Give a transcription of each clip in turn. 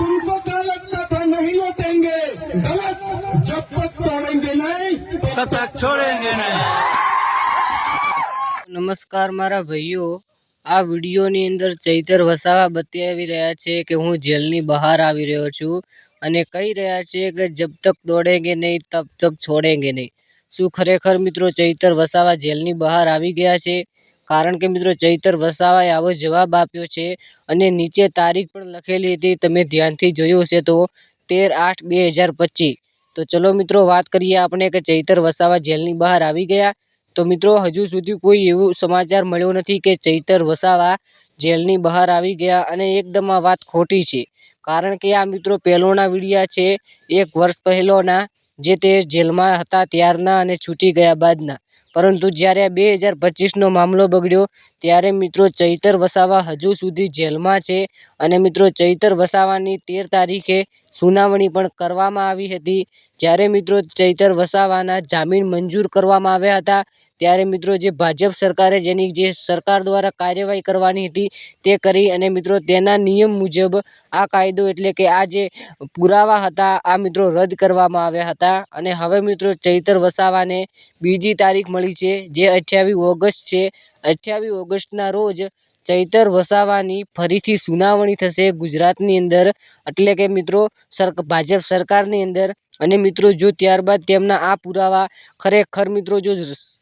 तुमको क्या लगता था नहीं लौटेंगे गलत जब तक तोड़ेंगे नहीं तब तक छोड़ेंगे नहीं નમસ્કાર મારા ભાઈઓ આ વિડીયોની અંદર ચૈતર વસાવા બતાવી રહ્યા છે કે હું જેલની બહાર આવી રહ્યો છું અને કહી રહ્યા છે કે જબ તક દોડેંગે નહીં તબ તક છોડેંગે નહીં શું ખરેખર મિત્રો ચૈતર વસાવા જેલની બહાર આવી ગયા છે કારણ કે મિત્રો ચૈતર વસાવાએ આવો જવાબ આપ્યો છે અને નીચે તારીખ પણ લખેલી હતી, તમે ધ્યાનથી જોયું હશે તો તેર આઠ બે હજાર પચીસ. તો ચલો મિત્રો વાત કરીએ આપણે કે ચૈતર વસાવા જેલની બહાર આવી ગયા. તો મિત્રો હજુ સુધી કોઈ એવું સમાચાર મળ્યો નથી કે ચૈતર વસાવા જેલની બહાર આવી ગયા અને એકદમ આ વાત ખોટી છે. કારણ કે આ મિત્રો પહેલોના વિડીયા છે, એક વર્ષ પહેલોના, જે તે જેલમાં હતા ત્યારના અને છૂટી ગયા બાદના. પરંતુ જ્યારે બે હજાર પચીસનો મામલો બગડ્યો, ત્યારે મિત્રો ચૈતર વસાવા હજુ સુધી જેલમાં છે. અને મિત્રો ચૈતર વસાવાની તેર તારીખે સુનાવણી પણ કરવામાં આવી હતી. જ્યારે મિત્રો ચૈતર વસાવાના જામીન મંજૂર કરવામાં આવ્યા હતા, ત્યારે મિત્રો જે ભાજપ સરકારે જેની જે સરકાર દ્વારા કાર્યવાહી કરવાની હતી તે કરી અને મિત્રો તેના નિયમ મુજબ આ કાયદો એટલે કે આ જે પુરાવા હતા, આ મિત્રો રદ કરવામાં આવ્યા હતા. અને હવે મિત્રો ચૈતર વસાવાને બીજી તારીખ મળી છે, જે અઠ્યાવીસ ઓગસ્ટ છે. અઠ્યાવીસ ઓગસ્ટના રોજ ચૈતર વસાવાની ફરીથી સુનાવણી થશે ગુજરાતની અંદર. એટલે કે મિત્રો ભાજપ સરકારની અંદર. અને મિત્રો, જો ત્યારબાદ તેમના આ પુરાવા ખરેખર મિત્રો, જો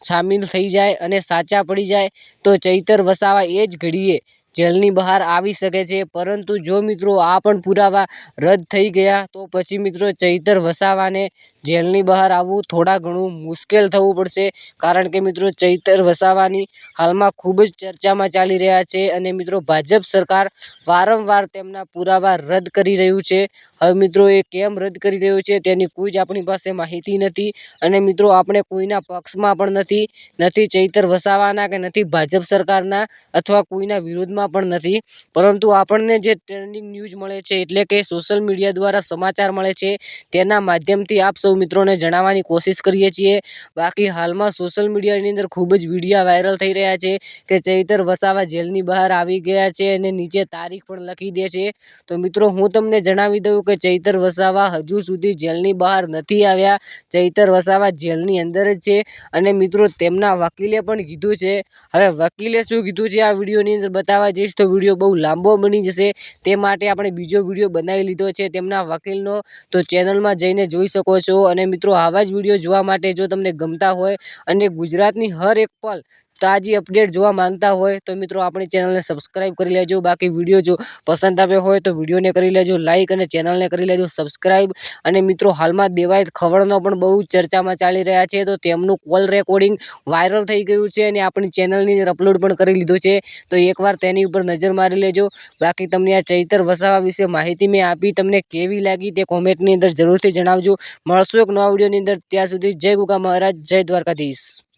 સામેલ થઈ જાય અને સાચા પડી જાય, તો ચૈતર વસાવા એ જ ઘડીએ જેલની બહાર આવી શકે છે. પરંતુ જો મિત્રો, આ પણ પુરાવા રદ થઈ ગયા, તો પછી મિત્રો, ચૈતર વસાવાને જેલની બહાર આવવું થોડા ઘણું મુશ્કેલ થવું પડશે. કારણ કે મિત્રો ચૈતર વસાવાની હાલમાં ખૂબ જ ચર્ચામાં ચાલી રહ્યા છે અને મિત્રો ભાજપ સરકાર વારંવાર તેમના પુરાવા રદ કરી રહ્યું છે. હવે મિત્રો એ કેમ રદ કરી રહ્યું છે તેની કોઈ જ આપણી પાસે માહિતી નથી અને મિત્રો આપણે કોઈના પક્ષમાં પણ નથી નથી ચૈતર વસાવાના કે નથી ભાજપ સરકારના અથવા કોઈના વિરોધમાં પણ નથી. પરંતુ આપણને જે ટ્રેન્ડિંગ ન્યૂઝ મળે છે એટલે કે સોશિયલ મીડિયા દ્વારા સમાચાર મળે છે તેના માધ્યમથી આપ સૌ મિત્રોને જણાવવાની કોશિશ કરીએ છીએ. બાકી હાલમાં સોશિયલ મીડિયાની અંદર ખૂબ જ વિડીયા વાયરલ થઈ રહ્યા છે કે ચૈતર વસાવા જેલની બહાર આવી ગયા છે અને નીચે તારીખ પણ લખી દે છે. તો મિત્રો, હું તમને જણાવી દઉં કે ચૈતર વસાવા હજુ સુધી જેલની બહાર નથી આવ્યા. ચૈતર વસાવા જેલની અંદર જ છે અને મિત્રો, તેમના વકીલે પણ કીધું છે. હવે વકીલે શું કીધું છે આ વિડીયોની અંદર બતાવવા જઈશ તો વીડિયો બહુ લાંબો બની જશે. તે માટે આપણે બીજો વીડિયો બનાવી લીધો છે તેમના વકીલનો. તો ચેનલમાં જઈને જોઈ શકો છો. અને મિત્રો આવા જ વીડિયો જોવા માટે જો તમને ગમતા હોય અને ગુજરાતની હર એક પલ તાજી અપડેટ જોવા માંગતા હોય તો મિત્રો આપણી ચેનલને સબસ્ક્રાઈબ કરી લેજો. બાકી વીડિયો જો પસંદ આવ્યો હોય તો વિડીયોને કરી લેજો લાઇક અને ચેનલને કરી લેજો સબસ્ક્રાઈબ અને મિત્રો હાલમાં દેવાયત ખવડનો પણ બહુ ચર્ચામાં ચાલી રહ્યા છે, તો તેમનું કોલ રેકોર્ડિંગ વાયરલ થઈ ગયું છે અને આપણી ચેનલની અંદર અપલોડ પણ કરી લીધું છે. તો એકવાર તેની ઉપર નજર મારી લેજો. બાકી તમને આ ચૈતર વસાવા વિશે માહિતી મેં આપી, તમને કેવી લાગી તે કોમેન્ટની અંદર જરૂરથી જણાવજો. મળશું એક નવા વિડીયોની અંદર. ત્યાં સુધી જય ગુગા મહારાજ, જય દ્વારકાધીશ.